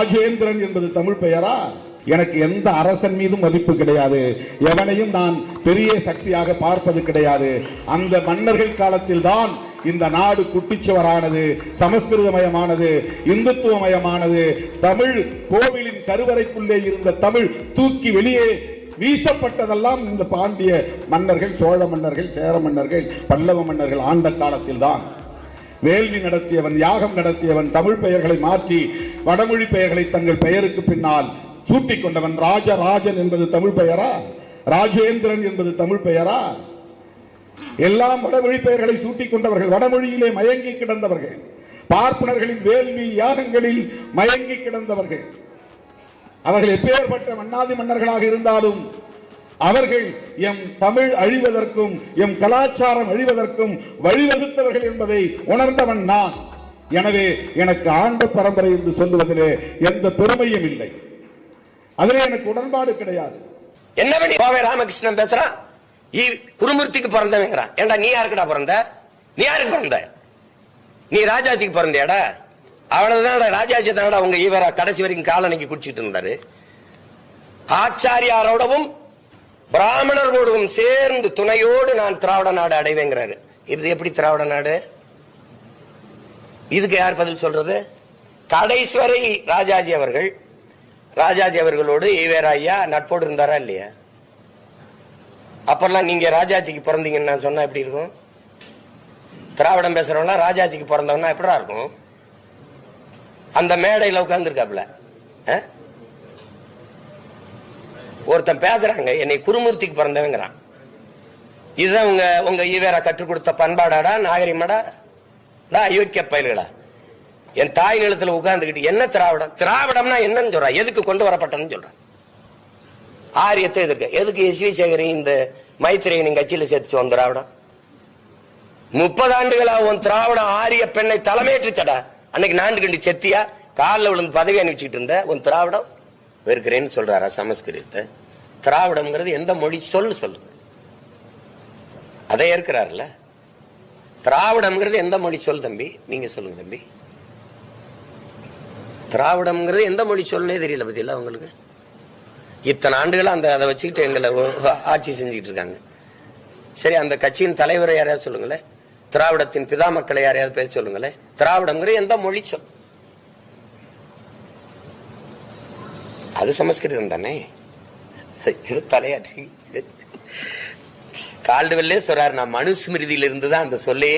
ராஜேந்திரன் என்பது தமிழ் பெயரா? எனக்கு எந்த அரசன் மீதும் மதிப்பு கிடையாது. எவனையும் நான் பெரிய சக்தியாக பார்ப்பது கிடையாது. அந்த மன்னர்கள் காலத்தில் தான் இந்த நாடு குட்டிச்சுவரானது சமஸ்கிருதமயமானது இந்துத்துவமயமானது. தமிழ் கோவிலின் கருவறைக்குள்ளே இருந்த தமிழ் தூக்கி வெளியே வீசப்பட்டதெல்லாம் இந்த பாண்டிய மன்னர்கள் சோழ மன்னர்கள் சேர மன்னர்கள் பல்லவ மன்னர்கள் ஆண்ட காலத்தில் தான். வேள்வி நடத்தியவன் யாகம் நடத்தியவன் தமிழ் பெயர்களை மாற்றி வடமொழி பெயர்களை தங்கள் பெயருக்கு பின்னால் சூட்டிக் கொண்டவன் ராஜராஜன் என்பது தமிழ் பெயரா? ராஜேந்திரன் என்பது தமிழ் பெயரா? எல்லாம் வடமொழி பெயர்களை சூட்டிக் கொண்டவர்கள் வடமொழியிலே மயங்கி கிடந்தவர்கள் பார்ப்பனர்களின் வேள்வி யாகங்களில் மயங்கி கிடந்தவர்கள். அவர்கள் எப்பேற்பட்ட மன்னாதி மன்னர்களாக இருந்தாலும் அவர்கள் எம் தமிழ் அழிவதற்கும் எம் கலாச்சாரம் அழிவதற்கும் வழிவகுத்தவர்கள் என்பதை உணர்ந்தவன் நான். எனவே எனக்கு ஆண்ட பரம்பரை என்று சொல்லுவதிலே எந்த பெருமையும் இல்லை. அதிலே எனக்கு உடன்பாடு கிடையாது. என்ன கோவை ராமகிருஷ்ணன் பேசுறான் ஈ- குருமூர்த்திக்கு பிறந்தவங்கிறான் ஏண்டா நீ யாருக்குடா பிறந்த? நீ யாருக்கு பிறந்த? நீ ராஜாஜிக்கு பிறந்தியாடா? அவ்வளவுதான் ராஜாஜி தானடா உங்க ஈவரா கடைசி வரைக்கும் காலனிக்கு குடிச்சிட்டு இருந்தாரு. ஆச்சாரியாரோடவும் பிராமணர்களோடவும் சேர்ந்து துணையோடு நான் திராவிட நாடு அடைவேங்கிறாரு. இது எப்படி திராவிட நாடு? இதுக்கு யார் பதில் சொல்றது? கடைஸ்வரி ராஜாஜி அவர்கள். ராஜாஜி அவர்களோடு ஈவேரா ஐயா நட்போடு இருந்தாரா இல்லையா? அப்பெல்லாம் நீங்க ராஜாஜிக்கு பிறந்தீங்கன்னு நான் சொன்னா எப்படி இருக்கும்? திராவிடம் பேசுறவனா ராஜாஜிக்கு பிறந்தவனா எப்படா இருக்கும்? அந்த மேடையில் உட்காந்துருக்காப்ல ஒருத்தன் பேசுறாங்க என்னை குருமூர்த்திக்கு பிறந்தவங்கிறான். இதுதான் உங்க உங்க ஈவேரா கற்றுக் கொடுத்த பண்பாடாடா நாகரிகமாடா? டா அயோக்கிய பயல்களா? என் தாய் நிலத்தில் உட்கார்ந்துக்கிட்டு என்ன திராவிடம்? திராவிடம்னா என்னன்னு சொல்றான் எதுக்கு கொண்டு வரப்பட்டதுன்னு சொல்றான் ஆரியத்தை எதிர்க்க. எதுக்கு எஸ் வி சேகரையும் இந்த மைத்திரியனின் கட்சியில சேர்த்து வந்த திராவிடம்? முப்பது ஆண்டுகளா உன் திராவிடம் ஆரிய பெண்ணை தலைமையேற்றுச்சடா. அன்னைக்கு நான்கு கண்டு செத்தியா? காலில் விழுந்து பதவி அனுப்பிச்சுட்டு இருந்த உன் திராவிடம்? வெறுக்கிறேன்னு சொல்றாரா சமஸ்கிருதத்தை. திராவிடம்ங்கிறது எந்த மொழி? சொல்லு சொல்லு. அதை ஏற்கிறாருல்ல? திராவிடம்ங்கிறது எந்த மொழி சொல் தம்பி? நீங்க சொல்லுங்க தம்பி. திராவிடம்ங்கிறது எந்த மொழி சொல்லே தெரியல பத்தியில உங்களுக்கு? இத்தனை ஆண்டுகளா அந்த அதை வச்சுக்கிட்டு எங்களை ஆட்சி செஞ்சுட்டு இருக்காங்க சரி அந்த கட்சியின் தலைவரை யாரையாவது சொல்லுங்களேன்? திராவிடத்தின் பிதா மக்களை யாரையாவது பேர் சொல்லுங்களேன்? திராவிடம்ங்கிறது எந்த மொழி சொல்? அது சமஸ்கிருதம் தானே? இது தலையாற்றி கால்டுவெல்லே சொல்றாரு நான் மனுஸ்மிருதியிலிருந்து தான் அந்த சொல்லே